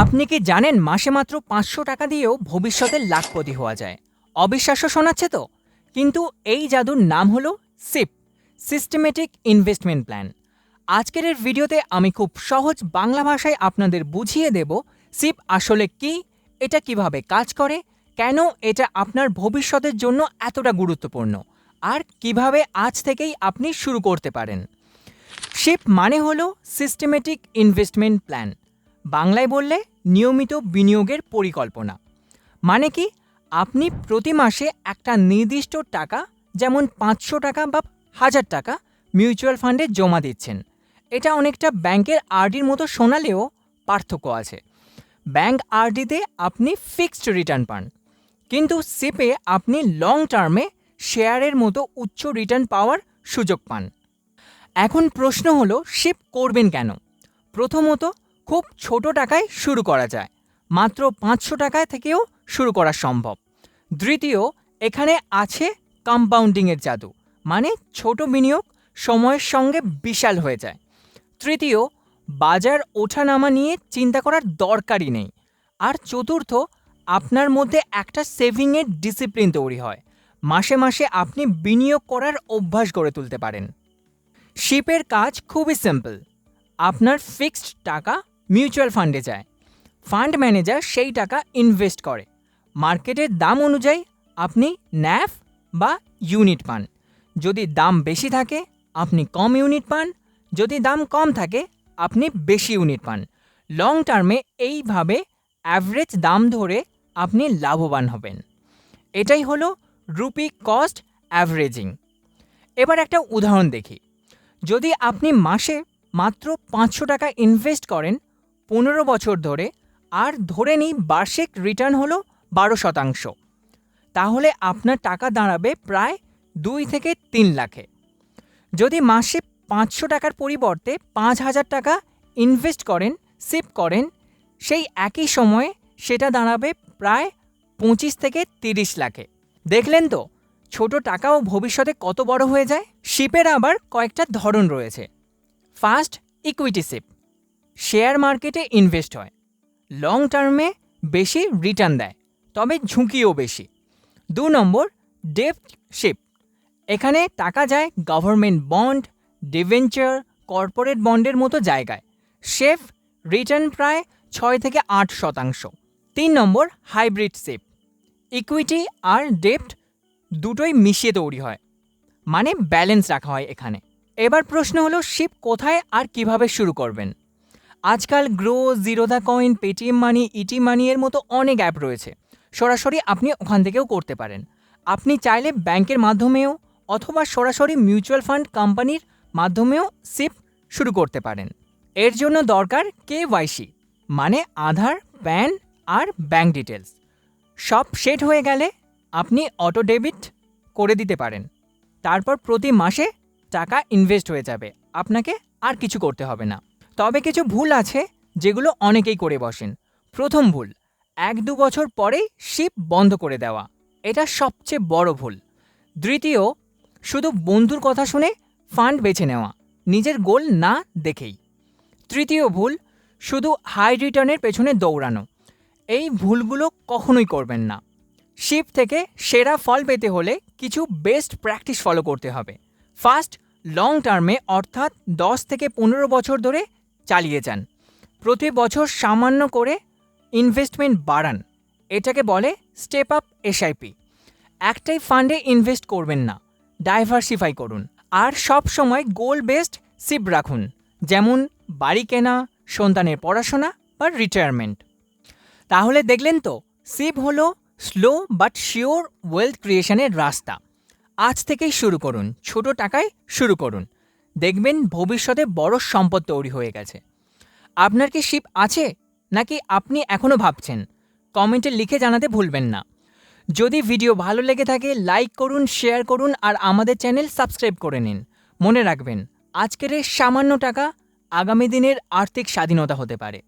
আপনি কি জানেন মাসে মাত্র পাঁচশো টাকা দিয়েও ভবিষ্যতে লাখপতি হওয়া যায়? অবিশ্বাস্য শোনাচ্ছে তো। কিন্তু এই জাদুর নাম হলো সিপ সিস্টেমেটিক ইনভেস্টমেন্ট প্ল্যান আজকের এর ভিডিওতে আমি খুব সহজ বাংলা ভাষায় আপনাদের বুঝিয়ে দেব সিপ আসলে কি, এটা কীভাবে কাজ করে, কেন এটা আপনার ভবিষ্যতের জন্য এতটা গুরুত্বপূর্ণ, আর কীভাবে আজ থেকেই আপনি শুরু করতে পারেন। শিপ মানে হলো সিস্টেমেটিক ইনভেস্টমেন্ট প্ল্যান বাংলায় বললে নিয়মিত বিনিয়োগের পরিকল্পনা। মানে কি, আপনি প্রতি মাসে একটা নির্দিষ্ট টাকা, যেমন পাঁচশো টাকা বা হাজার টাকা, মিউচুয়াল ফান্ডে জমা দিচ্ছেন। এটা অনেকটা ব্যাংকের আরডির মতো শোনালেও পার্থক্য আছে। ব্যাংক আরডিতে আপনি ফিক্সড রিটার্ন পান। কিন্তু সিপে আপনি লং টার্মে শেয়ারের মতো উচ্চ রিটার্ন পাওয়ার সুযোগ পান। এখন প্রশ্ন হলো, শিপ করবেন কেন? প্রথমত খুব ছোট টাকায় শুরু করা যায়, মাত্র পাঁচশো টাকায় থেকেও শুরু করা সম্ভব। দ্বিতীয়, এখানে আছে কম্পাউন্ডিংয়ের জাদু মানে ছোট বিনিয়োগ সময়ের সঙ্গে বিশাল হয়ে যায়। তৃতীয়, বাজার ওঠানামা নিয়ে চিন্তা করার দরকারই নেই। আর চতুর্থ, আপনার মধ্যে একটা সেভিংয়ের ডিসিপ্লিন তৈরি হয়, মাসে মাসে আপনি বিনিয়োগ করার অভ্যাস গড়ে তুলতে পারেন। শিপের কাজ খুবই সিম্পল আপনার ফিক্সড টাকা মিউচুয়াল ফান্ডে যায়। ফান্ড ম্যানেজার সেই টাকা ইনভেস্ট করে। মার্কেটের দাম অনুযায়ী আপনি ন্যাফ বা ইউনিট পান। যদি দাম বেশি থাকে, আপনি কম ইউনিট পান। যদি দাম কম থাকে, আপনি বেশি ইউনিট পান। লং টার্মে এইভাবে অ্যাভারেজ দাম ধরে আপনি লাভবান হবেন। এটাই হলো রুপি কস্ট অ্যাভারেজিং। এবার একটা উদাহরণ দেখি। যদি আপনি মাসে মাত্র পাঁচশো টাকা ইনভেস্ট করেন পনেরো বছর ধরে আর ধরে নিই বার্ষিক রিটার্ন হলো বারো শতাংশ। তাহলে আপনার টাকা দাঁড়াবে প্রায় দুই থেকে তিন লাখে। যদি মাসে পাঁচশো টাকার পরিবর্তে পাঁচ হাজার টাকা ইনভেস্ট করেন সিপ করেন, সেই একই সময়ে সেটা দাঁড়াবে প্রায় পঁচিশ থেকে তিরিশ লাখে। দেখলেন তো, ছোট টাকাও ভবিষ্যতে কত বড় হয়ে যায়? শিপের আবার কয়েকটা ধরন রয়েছে। ফার্স্ট ইকুইটি শিপ শেয়ার মার্কেটে ইনভেস্ট হয়। লং টার্মে বেশি রিটার্ন দেয়, তবে ঝুঁকিও বেশি। দু নম্বর ডেপ্ট শিপ এখানে টাকা যায় গভর্নমেন্ট বন্ড ডিভেঞ্চার কর্পোরেট বন্ডের মতো জায়গায়। শেফ রিটার্ন প্রায় ছয় থেকে আট শতাংশ। তিন নম্বর হাইব্রিড শিপ ইকুইটি আর ডেপ্ট দুটোই মিশিয়ে তৈরি হয় মানে ব্যালেন্স রাখা হয় এখানে। এবার প্রশ্ন হলো শিপ কোথায় আর কীভাবে শুরু করবেন? আজকাল Groww Zerodha coin, Paytm money, ET money এর মতো অনেক অ্যাপ রয়েছে। সরাসরি আপনি ওখান থেকেও করতে পারেন। আপনি চাইলে ব্যাংকের মাধ্যমেও অথবা সরাসরি মিউচুয়াল ফান্ড কোম্পানির মাধ্যমেও সিপ শুরু করতে পারেন। এর জন্য দরকার কে ওয়াইসি মানে আধার, প্যান আর ব্যাঙ্ক ডিটেলস সব সেট হয়ে গেলে আপনি অটো ডেবিট করে দিতে পারেন। তারপর প্রতি মাসে টাকা ইনভেস্ট হয়ে যাবে। আপনাকে আর কিছু করতে হবে না। তবে কিছু ভুল আছে যেগুলো অনেকেই করে বসেন। প্রথম ভুল, এক দু বছর পরেই শিপ বন্ধ করে দেওয়া। এটা সবচেয়ে বড় ভুল। দ্বিতীয়, শুধু বন্ধুর কথা শুনে ফান্ড বেছে নেওয়া, নিজের গোল না দেখেই। তৃতীয় ভুল, শুধু হাই রিটার্নের পেছনে দৌড়ানো। এই ভুলগুলো কখনোই করবেন না। শিপ থেকে সেরা ফল পেতে হলে কিছু বেস্ট প্র্যাকটিস ফলো করতে হবে। ফার্স্ট, লং টার্মে অর্থাৎ দশ থেকে পনেরো বছর ধরে চালিয়ে যান। প্রতি বছর সামান্য করে ইনভেস্টমেন্ট বাড়ান। এটাকে বলে স্টেপ আপ এসআইপি একটাই ফান্ডে ইনভেস্ট করবেন না। ডাইভার্সিফাই করুন। আর সব সময় গোল বেসড সিপ রাখুন। যেমন বাড়ি কেনা, সন্তানের পড়াশোনা বা রিটায়ারমেন্ট তাহলে দেখলেন তো সিপ হলো স্লো বাট শিওর ওয়েলথ ক্রিয়েশনের রাস্তা। আজ থেকেই শুরু করুন। ছোট টাকায় শুরু করুন। দেখবেন ভবিষ্যতে বড় সম্পদ তৈরি হয়ে গেছে। আপনার কি শিপ আছে? নাকি আপনি এখনও ভাবছেন? কমেন্টে লিখে জানাতে ভুলবেন না। যদি ভিডিও ভালো লেগে থাকে, লাইক করুন, শেয়ার করুন আর আমাদের চ্যানেল সাবস্ক্রাইব করে নিন। মনে রাখবেন, আজকের এই সামান্য টাকা আগামী দিনের আর্থিক স্বাধীনতা হতে পারে।